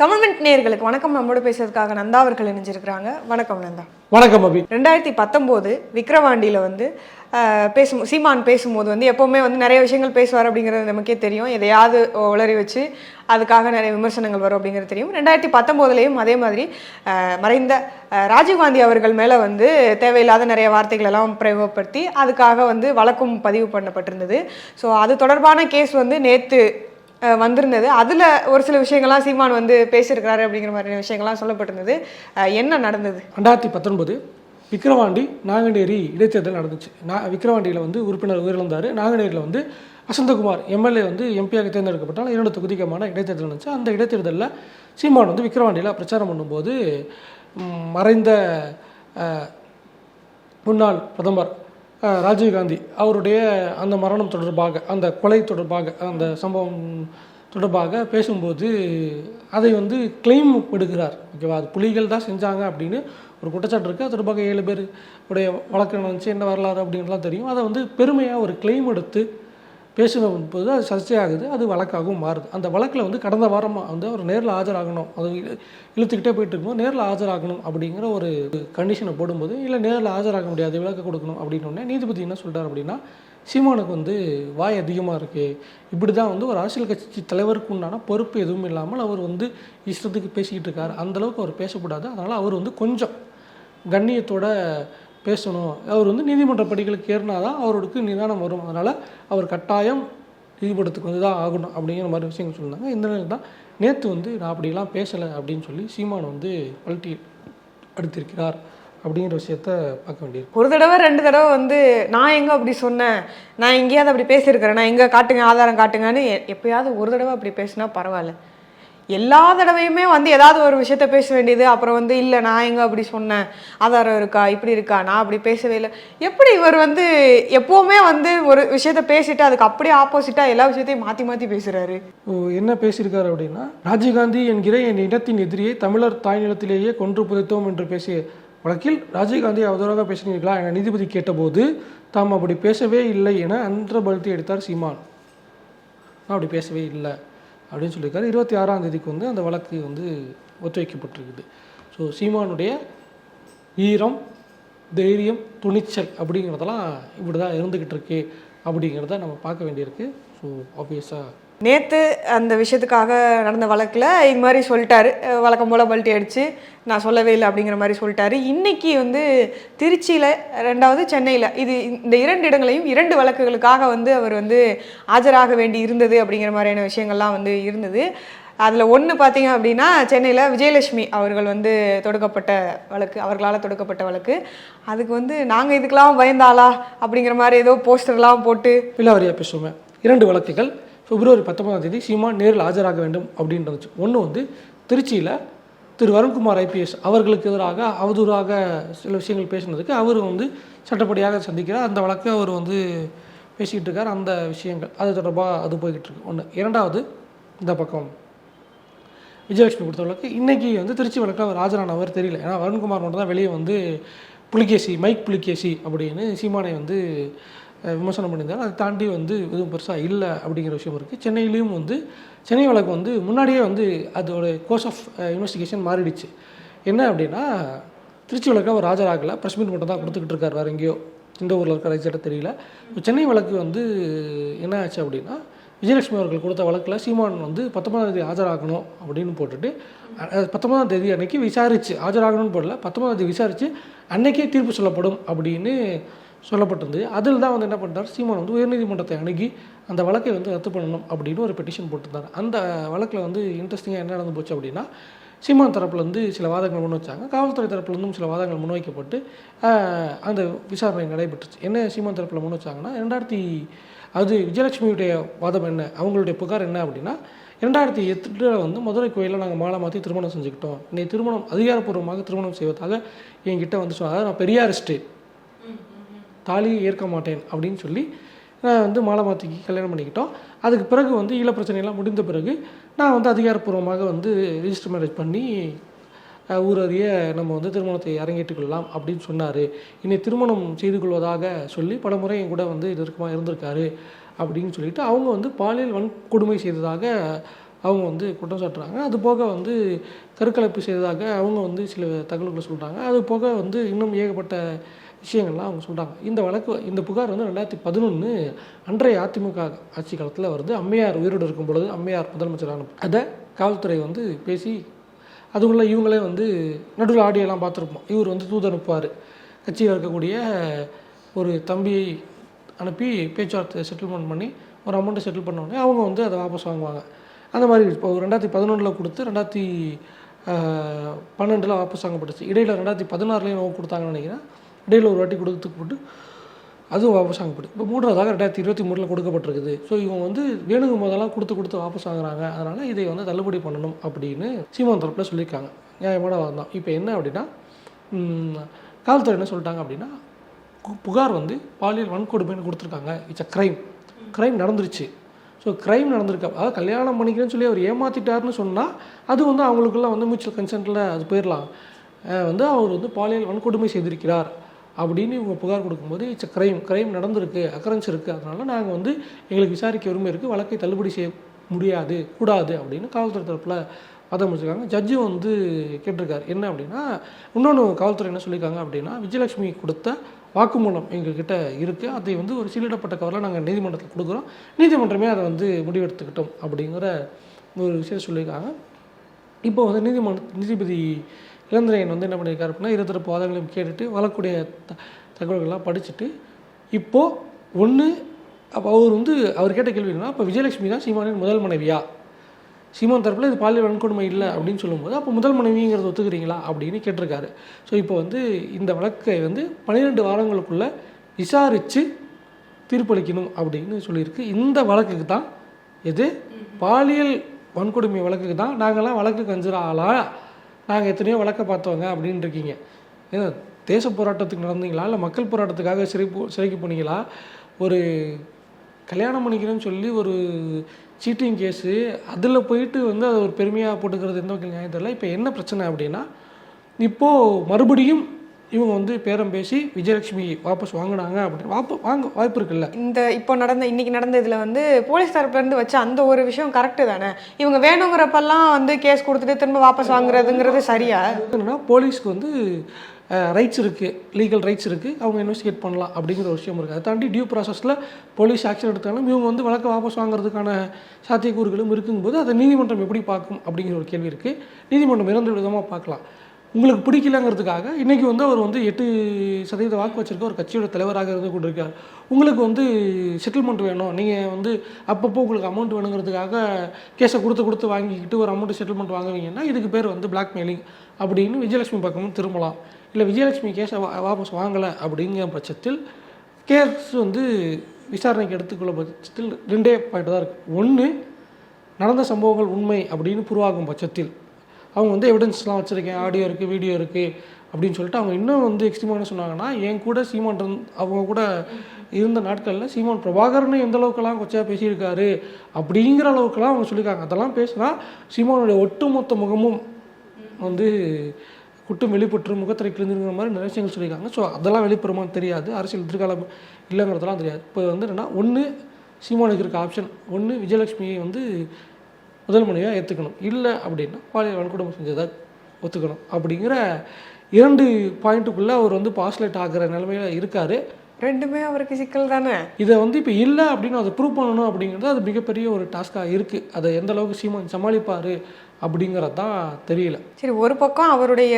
தமிழ்மெண்ட் நேயர்களுக்கு வணக்கம். நம்மோடு பேசுறதுக்காக நந்தா அவர்கள் இணைஞ்சிருக்கிறாங்க. வணக்கம் நந்தா. வணக்கம் அபி. ரெண்டாயிரத்தி பத்தொம்போது விக்ரவாண்டியில் வந்து பேசும் சீமான் பேசும்போது வந்து எப்போவுமே வந்து நிறைய விஷயங்கள் பேசுவார் அப்படிங்கிறது நமக்கே தெரியும். எதையாவது உளறி வச்சு அதுக்காக நிறைய விமர்சனங்கள் வரும் அப்படிங்கிறது தெரியும். ரெண்டாயிரத்தி பத்தொம்போதுலேயும் அதே மாதிரி மறைந்த ராஜீவ்காந்தி அவர்கள் மேலே வந்து தேவையில்லாத நிறைய வார்த்தைகள் எல்லாம் பிரயோகப்படுத்தி அதுக்காக வந்து வழக்கும் பதிவு பண்ணப்பட்டிருந்தது. ஸோ அது தொடர்பான கேஸ் வந்து நேற்று வந்திருந்தது. அதில் ஒரு சில விஷயங்கள்லாம் சீமான் வந்து பேசியிருக்கிறாரு அப்படிங்கிற மாதிரியான விஷயங்கள்லாம் சொல்லப்பட்டிருந்தது. என்ன நடந்தது? ரெண்டாயிரத்தி பத்தொன்பது விக்கிரவாண்டி நாங்குநேரி இடைத்தேர்தல் நடந்துச்சு. நான் விக்கிரவாண்டியில் வந்து உறுப்பினர் உயிரிழந்தார். நாங்குநேரியில் வந்து வசந்தகுமார் எம்எல்ஏ வந்து எம்பியாக தேர்ந்தெடுக்கப்பட்டால் இரண்டு தொகுதிக்கமான இடைத்தேர்தல் நடந்துச்சு. அந்த இடைத்தேர்தலில் சீமான் வந்து விக்கிரவாண்டியில் பிரச்சாரம் பண்ணும்போது மறைந்த முன்னாள் பிரதமர் ராஜீவ்காந்தி அவருடைய அந்த மரணம் தொடர்பாக அந்த கொலை தொடர்பாக அந்த சம்பவம் தொடர்பாக பேசும்போது அதை வந்து கிளைம் விடுகிறார். ஓகேவா? அது புலிகள் தான் செஞ்சாங்க அப்படின்னு ஒரு குற்றச்சாட்டு இருக்குது அது தொடர்பாக ஏழு பேர் உடைய வழக்கு நடந்துச்சு. என்ன வரலாறு அப்படின்லாம் தெரியும். அதை வந்து பெருமையாக ஒரு கிளைம் எடுத்து பேசின போது அது சர்ச்சையாகுது அது வழக்காகவும் மாறுது. அந்த வழக்கில் வந்து கடந்த வாரமாக வந்து அவர் நேரில் ஆஜராகணும் அது இழுத்துக்கிட்டே போயிட்டு இருக்கும்போது நேரில் ஆஜராகணும் அப்படிங்கிற ஒரு கண்டிஷனை போடும்போது இல்லை நேரில் ஆஜராக முடியாது விளக்க கொடுக்கணும் அப்படின்னு நீதிபதி என்ன சொல்கிறார் அப்படின்னா சீமானுக்கு வந்து வாய் அதிகமாக இருக்குது இப்படி தான் வந்து ஒரு அரசியல் கட்சி தலைவருக்கு உண்டான பொறுப்பு எதுவும் இல்லாமல் அவர் வந்து இஷ்டத்துக்கு பேசிக்கிட்டு இருக்கார். அந்தளவுக்கு அவர் பேசக்கூடாது. அதனால் அவர் வந்து கொஞ்சம் கண்ணியத்தோட பேசணும். அவர் வந்து நீதிமன்ற படிகளுக்கு ஏறினா தான் அவருக்கு நிதானம் வரும். அதனால் அவர் கட்டாயம் நீதிமன்றத்துக்கு வந்து தான் ஆகணும் அப்படிங்கிற மாதிரி விஷயங்கள் சொன்னாங்க இந்த நிலையில் தான் நேற்று வந்து நான் அப்படிலாம் பேசலை அப்படின்னு சொல்லி சீமான் வந்து பல்ட்டி அடுத்திருக்கிறார் அப்படிங்கிற விஷயத்த பார்க்க வேண்டியது ஒரு தடவை ரெண்டு தடவை வந்து நான் எங்கே அப்படி சொன்னேன்? நான் எங்கேயாவது அப்படி பேசியிருக்கிறேன். நான் எங்கே காட்டுங்க ஆதாரம் காட்டுங்கன்னு எ- எப்பயாவது ஒரு தடவை அப்படி பேசினா பரவாயில்ல. எல்லா தடவையுமே வந்து ஏதாவது ஒரு விஷயத்த பேச வேண்டியது அப்புறம் வந்து இல்லை நான் எங்கே அப்படி சொன்னேன்? ஆதாரம் இருக்கா? இப்படி இருக்கா? நான் அப்படி பேசவே இல்லை. எப்படி இவர் வந்து எப்போவுமே வந்து ஒரு விஷயத்த பேசிட்டு அதுக்கு அப்படியே ஆப்போசிட்டாக எல்லா விஷயத்தையும் மாற்றி மாற்றி பேசுகிறாரு ஓ, என்ன பேசியிருக்காரு அப்படின்னா ராஜீவ்காந்தி என்கிற என் இனத்தின் எதிரியை தமிழர் தாய்நிலத்திலேயே கொன்று புதைத்தோம் என்று பேசிய வழக்கில் ராஜீவ்காந்தி அவதூறாக பேசினீர்களா? என நீதிபதி கேட்டபோது தாம் அப்படி பேசவே இல்லை என அன்ற பலத்தை எடுத்தார் சீமான். நான் அப்படி பேசவே இல்லை அப்படின்னு சொல்லியிருக்காரு. இருபத்தி ஆறாம் தேதிக்கு வந்து அந்த வழக்கு வந்து ஒத்திவைக்கப்பட்டிருக்குது. ஸோ சீமானுடைய ஈரம் தைரியம் துணிச்சல் அப்படிங்கிறதெல்லாம் இப்படி தான் இருந்துக்கிட்டு இருக்கு அப்படிங்கிறத நம்ம பார்க்க வேண்டியிருக்கு. ஸோ ஆப்வியஸாக நேற்று அந்த விஷயத்துக்காக நடந்த வழக்கில் இது மாதிரி சொல்லிட்டாரு. வழக்கம் போல் பல்ட்டி அடித்து நான் சொல்லவே இல்லை அப்படிங்கிற மாதிரி சொல்லிட்டாரு. இன்னைக்கு வந்து திருச்சியில் ரெண்டாவது சென்னையில் இது இந்த இரண்டு இடங்களையும் இரண்டு வழக்குகளுக்காக வந்து அவர் வந்து ஆஜராக வேண்டி இருந்தது அப்படிங்கிற மாதிரியான விஷயங்கள்லாம் வந்து இருந்தது. அதில் ஒன்று பார்த்தீங்க அப்படின்னா சென்னையில் விஜயலட்சுமி அவர்கள் வந்து தொடுக்கப்பட்ட வழக்கு அவர்களால் தொடுக்கப்பட்ட வழக்கு. அதுக்கு வந்து நாங்கள் இதுக்கெல்லாம் பயந்தாளா அப்படிங்கிற மாதிரி ஏதோ போஸ்டர்லாம் போட்டு விலாவரியாக பேசுவேன் இரண்டு வழக்குகள் பிப்ரவரி பத்தொன்பதாம் தேதி சீமான் நேரில் ஆஜராக வேண்டும் அப்படின்னு இருந்துச்சு ஒன்று வந்து திருச்சியில் திரு வருண்குமார் ஐபிஎஸ் அவர்களுக்கு எதிராக அவதூறாக சில விஷயங்கள் பேசினதுக்கு அவர் வந்து சட்டப்படியாக சந்திக்கிறார். அந்த வழக்கு அவர் வந்து பேசிக்கிட்டு இருக்கார் அந்த விஷயங்கள் அது தொடர்பாக அது போய்கிட்டு இருக்கு ஒன்று இரண்டாவது இந்த பக்கம். விஜயலட்சுமி கொடுத்த வழக்கு இன்றைக்கி வந்து திருச்சி வழக்கில் அவர் ஆஜரானவர் தெரியல. ஏன்னா வருண்குமார் மட்டும் தான் வெளியே வந்து புலிகேசி மைக் புலிகேசி அப்படின்னு சீமானை வந்து விமர்சனம் பண்ணியிருந்தாங்க. அதை தாண்டி வந்து எதுவும் பெருசாக இல்லை அப்படிங்கிற விஷயம் இருக்குது சென்னையிலையும் வந்து சென்னை வழக்கு வந்து முன்னாடியே வந்து அதோட கோர்ஸ் ஆஃப் இன்வெஸ்டிகேஷன் மாறிடுச்சு. என்ன அப்படின்னா திருச்சி வழக்கு அவர் ஆஜராகலை. ப்ரெஸ் மீட் மட்டும் தான் கொடுத்துக்கிட்டு இருக்கார். வேறு எங்கேயோ இந்த ஊரில் இருக்கிற எக்ஸாக்டாக தெரியல. இப்போ சென்னை வழக்கு வந்து என்ன ஆச்சு அப்படின்னா விஜயலட்சுமி அவர்கள் கொடுத்த வழக்கில் சீமான் வந்து பத்தொன்பதாம் தேதி ஆஜராகணும் அப்படின்னு போட்டுட்டு பத்தொன்பதாம் தேதி அன்னைக்கு விசாரிச்சு ஆஜராகணும்னு போடல. பத்தொன்பதாம் தேதி விசாரித்து அன்னைக்கே தீர்ப்பு சொல்லப்படும் அப்படின்னு சொல்லப்பட்டிருந்தது. அதில் தான் வந்து என்ன பண்ணார் சீமான் வந்து உயர்நீதிமன்றத்தை அணுகி அந்த வழக்கை வந்து ரத்து பண்ணணும் அப்படின்னு ஒரு பெட்டிஷன் போட்டிருந்தார். அந்த வழக்கில் வந்து இன்ட்ரெஸ்டிங்காக என்ன நடந்து போச்சு அப்படின்னா சீமான் தரப்புலேருந்து சில வாதங்கள் முன் வச்சாங்க. காவல்துறை தரப்புலேருந்தும் சில வாதங்கள் முன்வைக்கப்பட்டு அந்த விசாரணை நடைபெற்றுச்சு. என்ன சீமான் தரப்பில் முன் வச்சாங்கன்னா ரெண்டாயிரத்தி அது விஜயலட்சுமியுடைய வாதம் என்ன? அவங்களுடைய புகார் என்ன அப்படின்னா ரெண்டாயிரத்தி எட்டில் வந்து மதுரை கோயிலில் நாங்கள் மாலை மாற்றி திருமணம் செஞ்சுக்கிட்டோம். இன்னைக்கு திருமணம் அதிகாரப்பூர்வமாக திருமணம் செய்வதாக என்கிட்ட வந்து சொன்னாங்க நான் பெரியாரிஸ்ட்டு தாலியை ஏற்க மாட்டேன் அப்படின்னு சொல்லி நான் வந்து மாலை மாற்றிக்கு கல்யாணம் பண்ணிக்கிட்டோம். அதுக்கு பிறகு வந்து ஈழ பிரச்சனையெல்லாம் முடிந்த பிறகு நான் வந்து அதிகாரப்பூர்வமாக வந்து ரிஜிஸ்டர் மேரேஜ் பண்ணி ஊரறிய நம்ம வந்து திருமணத்தை அரங்கேற்றிக் கொள்ளலாம் அப்படின்னு சொன்னார். என்னை திருமணம் செய்து கொள்வதாக சொல்லி பல முறை என் கூட வந்து நெருக்கமாக இருந்திருக்காரு அப்படின்னு சொல்லிட்டு அவங்க வந்து பாலியல் வன்கொடுமை செய்ததாக அவங்க வந்து குற்றம் சாட்டுறாங்க. அது போக வந்து கருக்கலைப்பு செய்ததாக அவங்க வந்து சில தகவல்களை சொல்கிறாங்க அது போக வந்து இன்னும் ஏகப்பட்ட விஷயங்கள்லாம் அவங்க சொல்கிறாங்க இந்த வழக்கு இந்த புகார் வந்து ரெண்டாயிரத்தி பதினொன்று அன்றைய அதிமுக ஆட்சி காலத்தில் வருது. அம்மையார் உயிரோடு இருக்கும் பொழுது அம்மையார் முதலமைச்சரான அதை காவல்துறை வந்து பேசி அதுக்குள்ளே இவங்களே வந்து நடுவில் ஆடியெல்லாம் பார்த்துருப்போம். இவர் வந்து தூது அனுப்புவார் கட்சியில் இருக்கக்கூடிய ஒரு தம்பியை அனுப்பி பேச்சுவார்த்தை செட்டில்மெண்ட் பண்ணி ஒரு அமௌண்ட்டை செட்டில் பண்ண உடனே அவங்க வந்து அதை வாபஸ் வாங்குவாங்க. அந்த மாதிரி இப்போ ரெண்டாயிரத்தி பதினொன்றில் கொடுத்து ரெண்டாயிரத்தி பன்னெண்டில் வாபஸ் வாங்கப்பட்டுச்சு. இடையில் ரெண்டாயிரத்தி பதினாறுலேயும் கொடுத்தாங்கன்னு நினைக்கிறேன். இடையில் ஒரு வாட்டி கொடுத்து போட்டு அதுவும் வாபஸ் ஆகப்படுது இப்போ மூன்றாவதாக ரெண்டாயிரத்தி இருபத்தி மூணில் கொடுக்கப்பட்டிருக்குது. ஸோ இவங்க வந்து வேணுங்கும் போதெல்லாம் கொடுத்து கொடுத்து வாபஸ் ஆகுறாங்க அதனால் இதை வந்து தள்ளுபடி பண்ணணும் அப்படின்னு சீமான் தரப்பில் சொல்லியிருக்காங்க. நியாயமான வாதம் தான். இப்போ என்ன அப்படின்னா ம், காவல்துறை என்ன சொல்லிட்டாங்க அப்படின்னா கு- புகார் வந்து பாலியல் வன்கொடுமைன்னு கொடுத்துருக்காங்க. இட்ஸ் அ க்ரைம் க்ரைம் நடந்துருச்சு. ஸோ க்ரைம் நடந்திருக்கு. அதாவது கல்யாணம் பண்ணிக்கிறேன்னு சொல்லி அவர் ஏமாத்திட்டாருன்னு சொன்னால் அது வந்து அவங்களுக்குள்ள வந்து மியூச்சுவல் கன்சென்ட்டில் அது போயிடலாம் வந்து அவர் வந்து பாலியல் வன்கொடுமை செய்திருக்கிறார். அப்படின்னு இவங்க புகார் கொடுக்கும்போது இட்ஸ் க்ரைம் க்ரைம் நடந்திருக்கு அக்கரன்ஸ் இருக்குது அதனால நாங்கள் வந்து எங்களுக்கு விசாரிக்க உரிமை இருக்குது வழக்கை தள்ளுபடி செய்ய முடியாது கூடாது அப்படின்னு காவல்துறை தரப்பில் வாதம் முடிச்சிருக்காங்க. ஜட்ஜு வந்து கேட்டிருக்காரு என்ன அப்படின்னா இன்னொன்று காவல்துறை என்ன சொல்லியிருக்காங்க அப்படின்னா விஜயலட்சுமி கொடுத்த வாக்குமூலம் எங்ககிட்ட இருக்குது அதை வந்து ஒரு சீலிடப்பட்ட கவரில் நாங்கள் நீதிமன்றத்தில் கொடுக்குறோம். நீதிமன்றமே அதை வந்து முடிவெடுத்துக்கிட்டோம் அப்படிங்கிற ஒரு விஷயம் சொல்லியிருக்காங்க. இப்போ வந்து நீதிமன்ற நீதிபதி இளந்திரையன் வந்து என்ன பண்ணியிருக்காரு அப்படின்னா இருதரப்பு வாதங்களையும் கேட்டுட்டு வழக்குடைய த தகவல்கள்லாம் படிச்சுட்டு இப்போது ஒன்று அப்போ அவர் வந்து அவர் கேட்ட கேள்வி என்னன்னா அப்போ விஜயலட்சுமி தான் சீமானின் முதல் மனைவியா? சீமான் தரப்பில் இது பாலியல் வன்கொடுமை இல்லை அப்படின்னு சொல்லும்போது அப்போ முதல் மனைவிங்கிறத ஒத்துக்கிறீங்களா அப்படின்னு கேட்டிருக்காரு. ஸோ இப்போ வந்து இந்த வழக்கை வந்து பன்னிரெண்டு வாரங்களுக்குள்ளே விசாரித்து தீர்ப்பளிக்கணும் அப்படின்னு சொல்லியிருக்கு. இந்த வழக்குக்கு தான் எது? பாலியல் வன்கொடுமை வழக்குக்கு தான் நாங்கள்லாம் வழக்கு கஞ்சுற ஆளா நாங்கள் எத்தனையோ வழக்கை பார்த்தோங்க அப்படின்னு இருக்கீங்க. ஏன்னா தேச போராட்டத்துக்கு நடந்தீங்களா? இல்லை மக்கள் போராட்டத்துக்காக சிறை போ- சிறைக்கு போனீங்களா? ஒரு கல்யாணம் பண்ணிக்கிறேன்னு சொல்லி ஒரு சீட்டிங் கேஸு அதில் போயிட்டு வந்து அதை ஒரு பெருமையாக போட்டுக்கிறது எந்த வகையில் நியாயம் தெரியல. இப்போ என்ன பிரச்சனை அப்படின்னா இப்போது மறுபடியும் இவங்க வந்து பேரம் பேசி விஜயலட்சுமி வாபஸ் வாங்கினாங்க அப்படின்னு. வாப்பு வாங்க வாய்ப்பு இருக்குல்ல? இந்த இப்போ நடந்த இன்னைக்கு நடந்த இதில் வந்து போலீஸ் தரப்புல இருந்து வச்ச அந்த ஒரு விஷயம் கரெக்டு தானே? இவங்க வேணுங்கிறப்பெல்லாம் வந்து கேஸ் கொடுத்துட்டு திரும்ப வாபஸ் வாங்குறதுங்கிறது சரியா? என்னன்னா போலீஸ்க்கு வந்து ரைட்ஸ் இருக்குது லீகல் ரைட்ஸ் இருக்குது அவங்க இன்வெஸ்டிகேட் பண்ணலாம் அப்படிங்கிற ஒரு விஷயம் இருக்குது அதை தாண்டி டியூ ப்ராசஸில் போலீஸ் ஆக்ஷன் எடுத்தாலும் இவங்க வந்து வழக்கை வாபஸ் வாங்குறதுக்கான சாத்தியக்கூறுகளும் இருக்கும்போது அதை நீதிமன்றம் எப்படி பார்க்கும் அப்படிங்கிற ஒரு கேள்வி இருக்குது நீதிமன்றம் இரண்டு விதமாக பார்க்கலாம். உங்களுக்கு பிடிக்கலங்கிறதுக்காக இன்றைக்கி வந்து அவர் வந்து எட்டு சதவீத வாக்கு வச்சுருக்க ஒரு கட்சியோட தலைவராக இருந்து கொண்டிருக்கார். உங்களுக்கு வந்து செட்டில்மெண்ட் வேணும். நீங்கள் வந்து அப்பப்போ உங்களுக்கு அமௌண்ட் வேணுங்கிறதுக்காக கேஸை கொடுத்து கொடுத்து வாங்கிக்கிட்டு ஒரு அமௌண்ட் செட்டில்மெண்ட் வாங்குவீங்கன்னா இதுக்கு பேர் வந்து பிளாக்மெயிலிங் அப்படின்னு விஜயலட்சுமி பக்கமும் திரும்பலாம். இல்லை விஜயலட்சுமி கேஸை வா வாபஸ் வாங்கலை அப்படிங்கிற பட்சத்தில் கேஸ் வந்து விசாரணைக்கு எடுத்துக்கொள்ள பட்சத்தில் ரெண்டே பாயிண்ட் தான் இருக்குது ஒன்று நடந்த சம்பவங்கள் உண்மை அப்படின்னு புரிவாகும் பட்சத்தில் அவங்க வந்து எவிடன்ஸ்லாம் வச்சுருக்கேன். ஆடியோ இருக்குது வீடியோ இருக்குது அப்படின்னு சொல்லிட்டு அவங்க இன்னும் வந்து எக்ஸ்ட்ரீமாக என்ன சொன்னாங்கன்னா என் கூட சீமான் அவங்க கூட இருந்த நாட்களில் சீமான் பிரபாகரன் எந்த அளவுக்குலாம் கொச்சா பேசியிருக்காரு அப்படிங்கிற அளவுக்குலாம் அவங்க சொல்லியிருக்காங்க. அதெல்லாம் பேசினா சீமானுடைய ஒட்டுமொத்த முகமும் வந்து குட்டும் வெளிப்பட்டு முகத்திரை கிழிஞ்சிருங்கிற மாதிரி நிறைய விஷயங்கள் சொல்லியிருக்காங்க. ஸோ அதெல்லாம் வெளிப்புறமான்னு தெரியாது. அரசியல் எதிர்காலம் இல்லைங்கிறதெல்லாம் தெரியாது. இப்போ வந்து என்னென்னா ஒன்று சீமானுக்கு இருக்க ஆப்ஷன் ஒன்று விஜயலட்சுமியை வந்து முதல் மனைவியாக ஏற்றுக்கணும் இல்லை அப்படின்னா பாலியல் வன்கொடுமை செஞ்சதாக ஒத்துக்கணும். அப்படிங்கிற இரண்டு பாயிண்ட்டுக்குள்ளே அவர் வந்து பாஸ்லேட் ஆகிற நிலமையில் இருக்கார். ரெண்டுமே அவருக்கு சிக்கல் தானே? இதை வந்து இப்போ இல்லை அப்படின்னு அதை ப்ரூவ் பண்ணணும் அப்படிங்கிறது அது மிகப்பெரிய ஒரு டாஸ்க்காக இருக்குது அதை எந்த அளவுக்கு சீமான் சமாளிப்பார் அப்படிங்கிறது தான் தெரியல. சரி ஒரு பக்கம் அவருடைய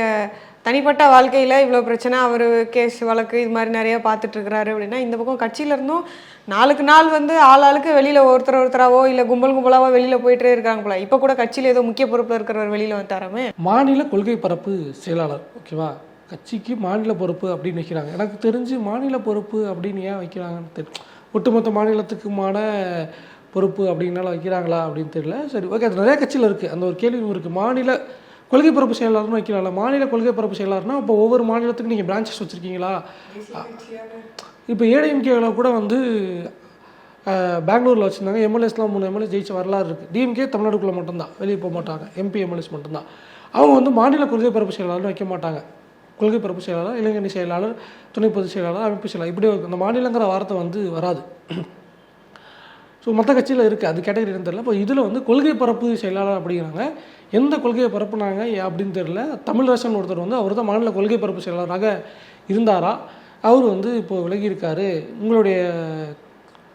தனிப்பட்ட வாழ்க்கையில் இவ்வளோ பிரச்சனை அவர் கேஸ் வழக்கு இது மாதிரி நிறைய பார்த்துட்டு இருக்கிறாரு அப்படின்னா இந்த பக்கம் கட்சியில இருந்தும் நாளுக்கு நாள் வந்து ஆள் ஆளுக்கு வெளியில் ஒருத்தர் ஒருத்தராவோ இல்லை கும்பல் கும்பலாவோ வெளியில் போயிட்டே இருக்காங்க போல. இப்போ கூட கட்சியில் ஏதோ முக்கிய பொறுப்பில் இருக்கிறவர் வெளியில் வந்துட்டாராமே? மாநில கொள்கை பரப்பு செயலாளர் ஓகேவா கட்சிக்கு மாநில பொறுப்பு அப்படின்னு வைக்கிறாங்க. எனக்கு தெரிஞ்சு மாநில பொறுப்பு அப்படின்னு ஏன் வைக்கிறாங்கன்னு தெரியும் ஒட்டுமொத்த மாநிலத்துக்குமான பொறுப்பு அப்படின்னால வைக்கிறாங்களா அப்படின்னு தெரியல. சரி ஓகே அது நிறைய கட்சியில் இருக்குது அந்த ஒரு கேள்வி இருக்குது மாநில கொள்கை பரப்பு செயலாளர்னு வைக்கிறாங்களா மாநில கொள்கை பரப்பு செயலாளர்னா அப்போ ஒவ்வொரு மாநிலத்துக்கும் நீங்கள் பிரான்ச்சஸ் வச்சுருக்கீங்களா? இப்போ ஏடிஎம்கேவில் கூட வந்து பெங்களூரில் வச்சுருந்தாங்க. எம்எல்ஏஸ்லாம் மூணு எம்எல்ஏ ஜெயிச்ச வரலாறு இருக்குது டிஎம்கே தமிழ்நாடுக்குள்ளே மட்டும்தான். வெளியே போக மாட்டாங்க. எம்பி எம்எல்ஏஸ் மட்டும்தான். அவங்க வந்து மாநில கொள்கை பரப்பு செயலாளர்னு வைக்க மாட்டாங்க. கொள்கை பரப்பு செயலாளர் இளைஞரணி செயலாளர் துணை பொதுச் செயலாளர் அமைப்பு செயலாளர். இப்படி அந்த மாநிலங்கிற வார்த்தை வந்து வராது. ஸோ மற்ற கட்சியில் இருக்குது அது கேட்டகரி தெரியல. இப்போ இதில் வந்து கொள்கை பரப்பு செயலாளர் அப்படிங்கிறாங்க. எந்த கொள்கையை பரப்புனாங்க ஏன் அப்படின்னு தெரியல. தமிழரசன் ஒருத்தர் வந்து அவர் தான் மாநில கொள்கை பரப்பு செயலாளராக இருந்தாரா? அவர் வந்து இப்போது விலகியிருக்காரு. உங்களுடைய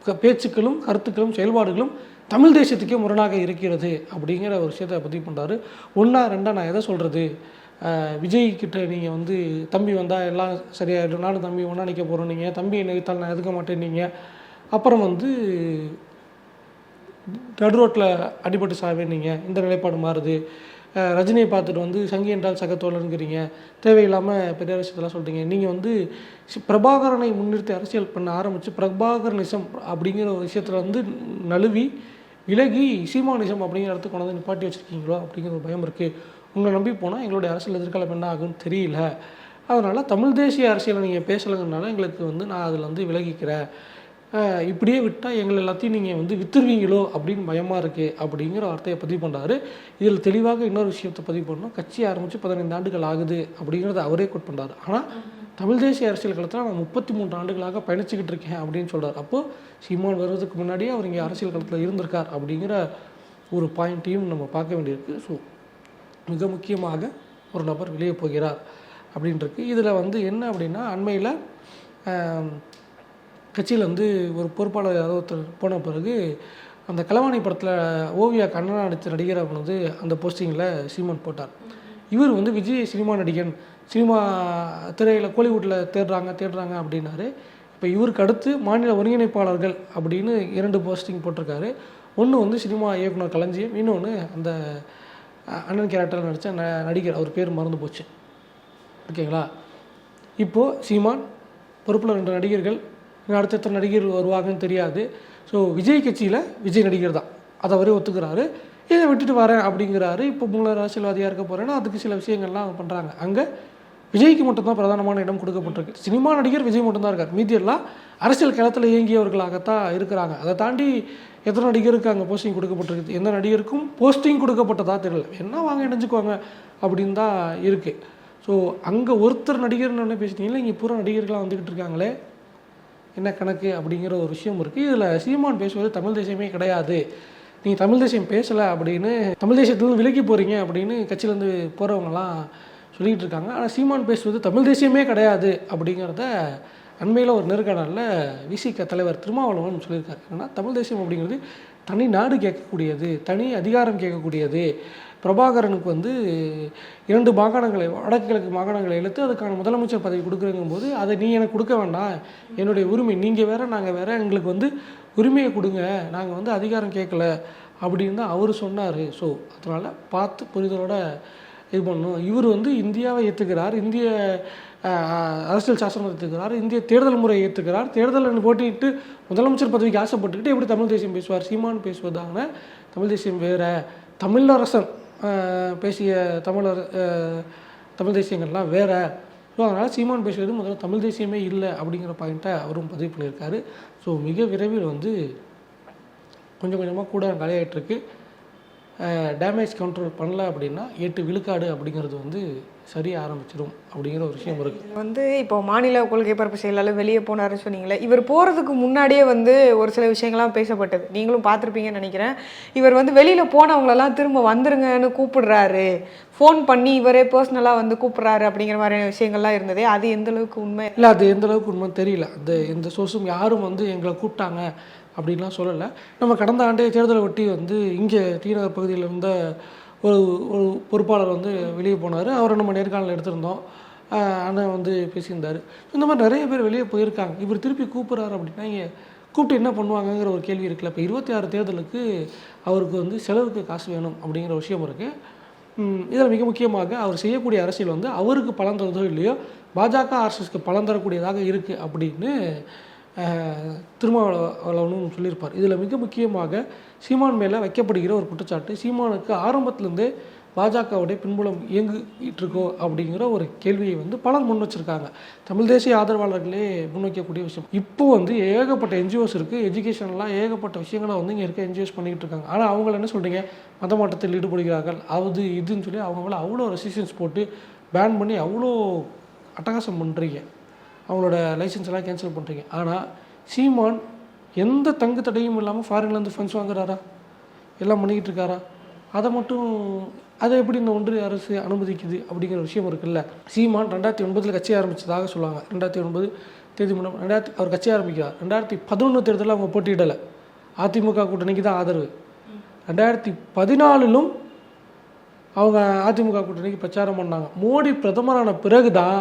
க- பேச்சுக்களும் கருத்துக்களும் செயல்பாடுகளும் தமிழ் தேசியத்துக்கே முரணாக இருக்கிறது அப்படிங்கிற ஒரு விஷயத்தை பதிவு பண்ணுறாரு ஒன்றா ரெண்டா நான் எதை சொல்கிறது விஜய் கிட்ட நீங்கள் வந்து தம்பி வந்தால் எல்லாம் சரியாயிடும் நானும் தம்பி ஒன்றா நிற்க போகிறோம் நீங்கள் தம்பி நினைத்தால் நான் எதுக்க மாட்டேன் நீங்கள் அப்புறம் வந்து நடு ரோட்டில் அடிபட்டு சாவே நீங்கள் இந்த நிலைப்பாடு மாறுது. ரஜினியை பார்த்துட்டு வந்து சங்கி என்றால் சகத்தோழனுங்கிறீங்க தேவையில்லாமல் பெரிய விஷயத்தெல்லாம் சொல்கிறீங்க நீங்கள் வந்து பிரபாகரனை முன்னிறுத்தி அரசியல் பண்ண ஆரம்பித்து பிரபாகரனிசம் அப்படிங்கிற ஒரு விஷயத்தில் வந்து நழுவி விலகி சீமானிசம் அப்படிங்கிற இடத்துக்கு கொண்டு வந்து நிப்பாட்டி வச்சுருக்கீங்களோ அப்படிங்கிற ஒரு பயம் இருக்குது உங்களை நம்பி போனால் எங்களுடைய அரசியல் எதிர்காலம் என்ன ஆகும்னு தெரியல. அதனால் தமிழ் தேசிய அரசியலை நீங்கள் பேசலைங்கிறனால எங்களுக்கு வந்து நான் அதில் வந்து விலகிக்கிறேன். இப்படியே விட்டால் எங்களை எல்லாத்தையும் நீங்கள் வந்து வித்துருவீங்களோ அப்படின்னு பயமாக இருக்குது அப்படிங்கிற வார்த்தையை பதிவு பண்ணுறாரு இதில் தெளிவாக இன்னொரு விஷயத்தை பதிவு பண்ணணும். கட்சி ஆரம்பித்து பதினைந்து ஆண்டுகள் ஆகுது அப்படிங்கிறத அவரே கோட் பண்ணுறாரு ஆனால் தமிழ் தேசிய அரசியல் களத்தில் நான் முப்பத்தி மூன்று ஆண்டுகளாக பயணிச்சுக்கிட்டு இருக்கேன் அப்படின்னு சொல்கிறார் அப்போது சீமான் வர்றதுக்கு முன்னாடியே அவர் இங்கே அரசியல் களத்தில் இருந்திருக்கார் அப்படிங்கிற ஒரு பாயிண்ட்டையும் நம்ம பார்க்க வேண்டியிருக்கு. ஸோ மிக முக்கியமாக ஒரு நபர் வெளியே போகிறார் அப்படின்ட்டுருக்கு இதில் வந்து என்ன அப்படின்னா அண்மையில் கட்சியில் வந்து ஒரு பொறுப்பாளர் யாரோ ஒருத்தர் போன பிறகு அந்த களவாணி படத்தில் ஓவியா கண்ணனா நடித்த நடிகர் வந்து அந்த போஸ்டிங்கில் சீமான் போட்டார். இவர் வந்து விஜய் சினிமா நடிகன். சினிமா திரையில் கோலிவுட்டில் தேடுறாங்க தேடுறாங்க அப்படின்னாரு. இப்போ இவருக்கு அடுத்து மாநில ஒருங்கிணைப்பாளர்கள் அப்படின்னு இரண்டு போஸ்டிங் போட்டிருக்காரு. ஒன்று வந்து சினிமா இயக்குனர் களஞ்சியம் இன்னொன்று அந்த அண்ணன் கேரக்டரில் நடித்த ந நடிகர் அவர் பேர் மறந்து போச்சு. ஓகேங்களா? இப்போது சீமான் பொறுப்பில் ரெண்டு நடிகர்கள் இன்னும் அடுத்தடுத்த நடிகர்கள் வருவாங்கன்னு தெரியாது. ஸோ விஜய் கட்சியில் விஜய் நடிகர் தான். அதை அவரே ஒத்துக்கிறாரு. இதை விட்டுட்டு வரேன் அப்படிங்கிறாரு. இப்போ மூல அரசியல்வாதியாக இருக்க போகிறேன்னா அதுக்கு சில விஷயங்கள்லாம் பண்ணுறாங்க அங்கே விஜய்க்கு மட்டும்தான் பிரதானமான இடம் கொடுக்கப்பட்டிருக்கு. சினிமா நடிகர் விஜய் மட்டும்தான் இருக்கார். மீதி எல்லாம் அரசியல் களத்தில் இயங்கியவர்களாகத்தான் இருக்கிறாங்க. அதை தாண்டி எத்தனை நடிகருக்கு அங்கே போஸ்டிங் கொடுக்கப்பட்டிருக்கு எந்த நடிகருக்கும் போஸ்டிங் கொடுக்கப்பட்டதாக தெரியல. என்ன வாங்க இணைஞ்சுக்குவாங்க அப்படின்னு தான் இருக்குது ஸோ அங்கே ஒருத்தர் நடிகர்னு என்ன பேசிட்டீங்களா இங்கே பூரா நடிகர்களாக வந்துக்கிட்டு இருக்காங்களே என்ன கணக்கு? அப்படிங்கிற ஒரு விஷயம் இருக்குது இதில் சீமான் பேசுவது தமிழ் தேசியமே கிடையாது. நீங்கள் தமிழ் தேசியம் பேசலை அப்படின்னு தமிழ் தேசியத்துலேருந்து விலக்கி போகிறீங்க அப்படின்னு கட்சியிலேருந்து போகிறவங்கலாம் சொல்லிக்கிட்டு இருக்காங்க. ஆனால் சீமான் பேசுவது தமிழ் தேசியமே கிடையாது அப்படிங்கிறத அண்மையில் ஒரு நெருக்கடலில் விசிக தலைவர் திருமாவளவன் சொல்லியிருக்காரு. ஏன்னா தமிழ் தேசியம் அப்படிங்கிறது தனி நாடு கேட்கக்கூடியது தனி அதிகாரம் கேட்கக்கூடியது. பிரபாகரனுக்கு வந்து இரண்டு மாகாணங்களை வடக்கு கிழக்கு மாகாணங்களை இழுத்து அதுக்கான முதலமைச்சர் பதவி கொடுக்குறங்கும் போது அதை நீ எனக்கு கொடுக்க வேண்டாம். என்னுடைய உரிமை நீங்கள் வேற நாங்கள் வேற எங்களுக்கு வந்து உரிமையை கொடுங்க. நாங்கள் வந்து அதிகாரம் கேட்கல அப்படின்னு தான் அவர் சொன்னார். ஸோ அதனால் பார்த்து புரிதலோட இது பண்ணணும். இவர் வந்து இந்தியாவை ஏற்றுக்கிறார் இந்திய அரசியல் சாசனம் ஏற்றுக்கிறார் இந்திய தேர்தல் முறையை ஏற்றுக்கிறார். தேர்தலில் போட்டியிட்டு முதலமைச்சர் பதவிக்கு ஆசைப்பட்டுக்கிட்டு எப்படி தமிழ் தேசியம் பேசுவார்? சீமான் பேசுவதான தமிழ் தேசியம் வேறு. தமிழரசன் பேசிய தமிழர் தமிழ் தேசியங்கள்லாம் வேறு. ஸோ அதனால் சீமான் பேசுவது முதல்ல தமிழ் தேசியமே இல்லை அப்படிங்கிற பாயிண்ட்டை அவரும் பதிவு பண்ணியிருக்காரு. ஸோ மிக விரைவில் வந்து கொஞ்சம் கொஞ்சமாக கூட காலியாகிட்டு டேமேஜ் கண்ட்ரோல் பண்ணல அப்படின்னா எட்டு விழுக்காடு அப்படிங்கிறது வந்து சரிய ஆரம்பிச்சிடும் அப்படிங்கிற ஒரு விஷயம் இருக்குது வந்து இப்போ மாநில கொள்கை பரப்பு செயலாளர் வெளியே போனாருன்னு சொன்னீங்களே இவர் போகிறதுக்கு முன்னாடியே வந்து ஒரு சில விஷயங்கள்லாம் பேசப்பட்டது. நீங்களும் பார்த்துருப்பீங்கன்னு நினைக்கிறேன். இவர் வந்து வெளியில் போனவங்களெல்லாம் திரும்ப வந்துருங்கன்னு கூப்பிடுறாரு. ஃபோன் பண்ணி இவரே பர்சனலாக வந்து கூப்பிடுறாரு அப்படிங்கிற மாதிரியான விஷயங்கள்லாம் இருந்ததே அது எந்த அளவுக்கு உண்மை? இல்லை அது எந்த அளவுக்கு உண்மை தெரியல. அந்த எந்த சோர்ஸும் யாரும் வந்து எங்களை கூப்பிட்டாங்க. அப்படின்லாம் சொல்லலை. நம்ம கடந்த ஆண்டே தேர்தலை ஒட்டி வந்து இங்கே டிநகர் பகுதியில் இருந்த ஒரு ஒரு பொறுப்பாளர் வந்து வெளியே போனார். அவரை நம்ம நேர்காணல் எடுத்திருந்தோம். அண்ணன் வந்து பேசியிருந்தார். இந்த மாதிரி நிறைய பேர் வெளியே போயிருக்காங்க. இவர் திருப்பி கூப்பிட்றாரு அப்படின்னா இங்கே கூப்பிட்டு என்ன பண்ணுவாங்கங்கிற ஒரு கேள்வி இருக்குல்ல. இப்போ இருபத்தி ஆறு தேர்தலுக்கு அவருக்கு வந்து செலவுக்கு காசு வேணும் அப்படிங்கிற விஷயம் இருக்குது இதில் மிக முக்கியமாக அவர் செய்யக்கூடிய அரசியல் வந்து அவருக்கு பலன் தருதோ இல்லையோ பாஜக ஆர்எஸ்எஸ்க்கு பலன் தரக்கூடியதாக இருக்குது அப்படின்னு திருமாவளவனும் சொல்லியிருப்பார். இதில் மிக முக்கியமாக சீமான் மேலே வைக்கப்படுகிற ஒரு குற்றச்சாட்டு சீமானுக்கு ஆரம்பத்திலேருந்தே பாஜகவுடைய பின்புலம் இயங்கிட்டு இருக்கோ அப்படிங்கிற ஒரு கேள்வியை வந்து பலர் முன் வச்சிருக்காங்க. தமிழ் தேசிய ஆதரவாளர்களே முன்வைக்கக்கூடிய விஷயம். இப்போ வந்து ஏகப்பட்ட என்ஜிஓஸ் இருக்குது எஜுகேஷன்லாம் ஏகப்பட்ட விஷயங்களை வந்து இங்கே இருக்க என்ஜிஓஸ் பண்ணிக்கிட்டு இருக்காங்க ஆனால் அவங்கள என்ன சொல்கிறீங்க? மத மாற்றத்தில் ஈடுபடுகிறார்கள். அது இதுன்னு சொல்லி அவங்க மேலே அவ்வளோ ரெசிஸ்டன்ஸ் போட்டு பேன் பண்ணி அவ்வளோ அட்டகாசம் பண்ணுறீங்க அவங்களோட லைசன்ஸ் எல்லாம் கேன்சல் பண்ணுறீங்க ஆனால் சீமான் எந்த தங்கு தடையும் இல்லாமல் ஃபாரின்லேருந்து ஃபண்ட்ஸ் வாங்குறாரா? எல்லாம் பண்ணிக்கிட்டு இருக்காரா? அதை மட்டும் அதை எப்படி இந்த ஒன்றிய அரசு அனுமதிக்குது அப்படிங்கிற விஷயம் இருக்குல்ல? சீமான் ரெண்டாயிரத்தி ஒன்பதில் கட்சி ஆரம்பித்ததாக சொல்லுவாங்க. ரெண்டாயிரத்தி ஒன்பது தேதி முன்னம் ரெண்டாயிரத்தி அவர் கட்சி ஆரம்பிக்கிறார். ரெண்டாயிரத்தி பதினொன்று தேர்தலில் அவங்க போட்டியிடலை. அதிமுக கூட்டணிக்கு தான் ஆதரவு. ரெண்டாயிரத்தி பதினாலிலும் அவங்க அதிமுக கூட்டணிக்கு பிரச்சாரம் பண்ணாங்க. மோடி பிரதமரான பிறகு தான்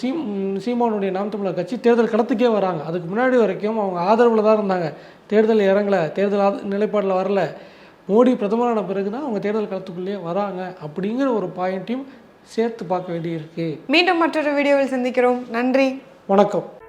சீம் சீமானுடைய நாம் தமிழர் கட்சி தேர்தல் களத்துக்கே வராங்க. அதுக்கு முன்னாடி வரைக்கும் அவங்க ஆதரவில் தான் இருந்தாங்க. தேர்தல் இறங்கலை தேர்தல் நிலைப்பாடில் வரல. மோடி பிரதமரான பிறகு தான் அவங்க தேர்தல் களத்துக்குள்ளேயே வராங்க அப்படிங்கிற ஒரு பாயிண்ட்டையும் சேர்த்து பார்க்க வேண்டியிருக்கு. மீண்டும் மற்றொரு வீடியோவில் சந்திக்கிறோம். நன்றி. வணக்கம்.